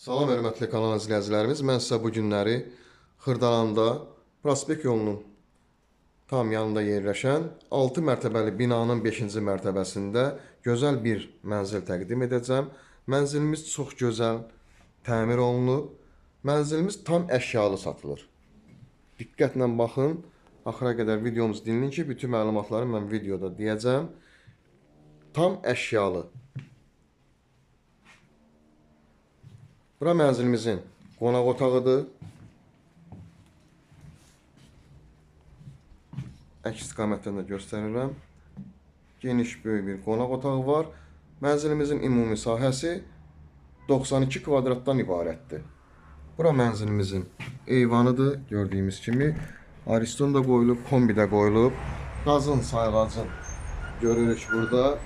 Salam hörmətli kanal izləyicilərimiz. Mən sizə bu günləri Xırdalanda Prospekt yolunun tam yanında yerləşən 6 mərtəbəli binanın 5-ci mərtəbəsində gözəl bir mənzil təqdim edəcəm. Mənzilimiz çox gözəl təmir olunub. Mənzilimiz tam əşyalı satılır. Diqqətlə baxın. Axıra qədər videomuzu dinləyin ki, bütün məlumatları mən videoda deyəcəm. Tam əşyalı. Bura mənzilimizin qonaq otağıdır. Əks istiqamətdən də göstərirəm. Geniş böyük bir qonaq otağı var. Mənzilimizin ümumi sahəsi 92 kvadratdan ibarətdir. Bura mənzilimizin eyvanıdır. Gördüyümüz kimi Ariston da qoyulub, kombi də qoyulub. Qazın sayğacın görürük burada.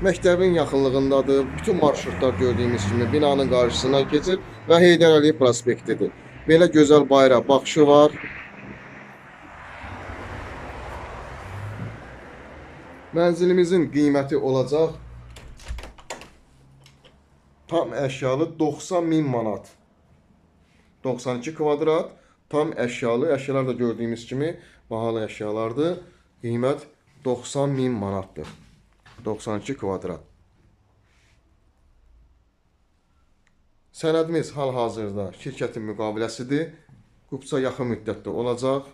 Məktəbin yaxınlığındadır. Bütün marşrutlar gördüyümüz kimi binanın qarşısına keçir və Heydər Əliyev prospektidir. Belə gözəl bayra baxışı var. Mənzilimizin qiyməti olacaq tam əşyalı 90 min manat. 92 kvadrat tam əşyalı. Əşyalar da gördüyümüz kimi bahalı əşyalardır. Qiymət 90 min manatdır. 92 kvadrat. Sənədimiz hal-hazırda şirkətin müqaviləsidir. Qupça yaxın müddətdə olacaq.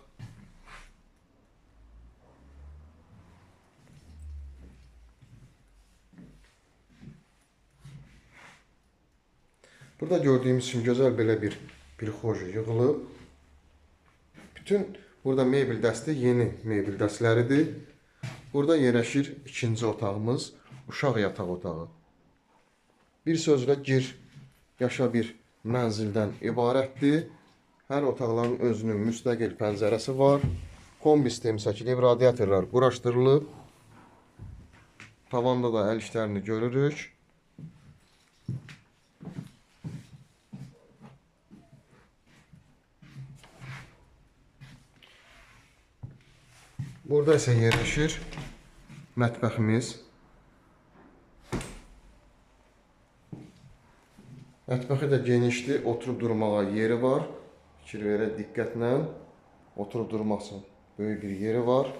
Burada gördüyümüz kimi gözəl belə bir xoş yığılıb. Bütün burada mebel dəsti yeni mebel dəstləridir. Burada yerləşir ikinci otağımız, uşaq yataq otağı. Bir sözlə gir, yaşa bir mənzildən ibarətdir. Hər otaqların özünün müstəqil pəncərəsi var. Kombi sistemi çəkilib, radiatorlar quraşdırılıb. Tavanda da əl işlərini görürük. Burada isə yerləşir mətbəximiz. Mətbəxi də genişdir, oturub durmağa yeri var. Fikir verək diqqətlə. Oturub durmaq üçün böyük bir yeri var.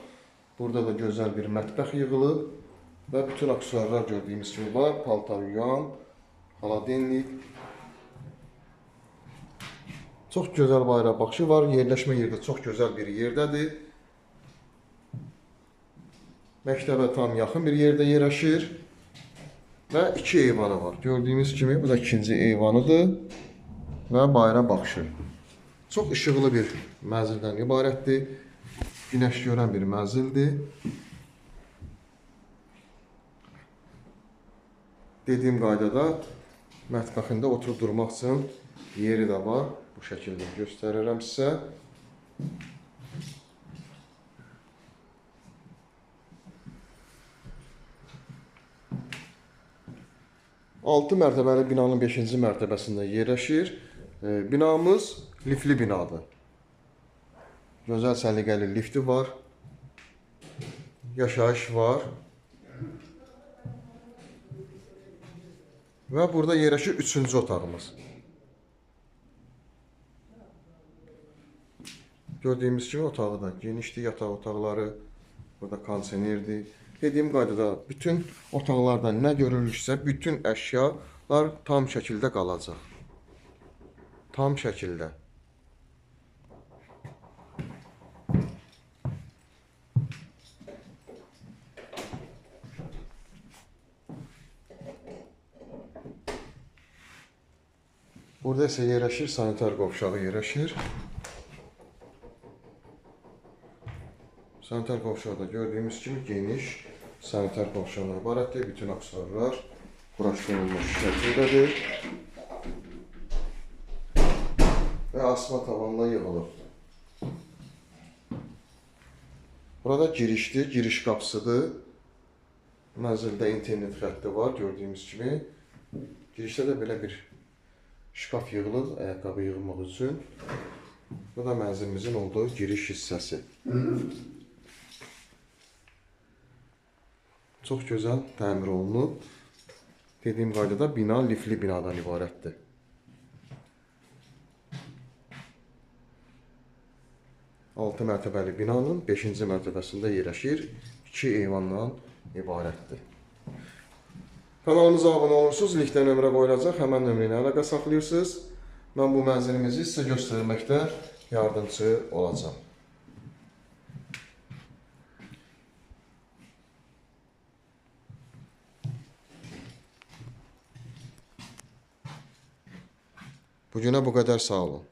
Burada da gözəl bir mətbəx yığılıb və bütün aksesuarlar gördüyümüz kimi var. Paltar yuyan, xaladenlik. Çox gözəl bayrağı baxışı var. Yerləşmə yeri də çox gözəl bir yerdədir. Məktəbə tam yaxın bir yerdə yerləşir və iki eyvanı var. Gördüyünüz kimi bu da ikinci eyvanıdır və bayra baxışı. Çox işıqlı bir mənzildən ibarətdir. Günəş görən bir mənzildir. Dediyim qaydada mətbəxində oturub durmaq üçün yeri də var. Bu şəkildə göstərirəm sizə. 6 mərtəbəli binanın 5-ci mərtəbəsində yerləşir. E, Binamız lifli binadır. Gözəl səliqəli lifti var. Yaşayış var. Və burada yerləşir 3-cü otağımız. Gördüyümüz kimi otağı da genişdir, yataq otaqları, burada kondisionerdir. Dediyim qaydada bütün otaqlarda nə görülürsə, bütün əşyalar tam şəkildə qalacaq. Tam şəkildə. Burada isə yerləşir sanitar qovşağı yerləşir. Sanitar qovşaqda gördüyümüz kimi geniş sanitar qovşaqdan ibarətdir. Bütün aksesuarlar quraşdırılmış şəkildədir. Və asma tavanla yığılıb. Burada girişdir, giriş qapısıdır. Mənzildə internet xətti var, gördüyümüz kimi. Girişdə də belə bir şkaf yığılıb, ayaqqabı yığmaq üçün. Bu da mənzilimizin olduğu giriş hissəsi. Çox gözəl təmir olunub. Dediyim qaydada bina lifli binadan ibarətdir. Altı mərtəbəli binanın 5-ci mərtəbəsində yerləşir. 2 eyvandan ibarətdir. Kanalımıza abunə olursunuz, linkdə nömrə qoyulacaq, həmən nömrə ilə əlaqə saxlayırsınız. Mən bu mənzilimizi sizə göstərməkdə yardımçı olacağam. Bugünə bu qədər sağ olun.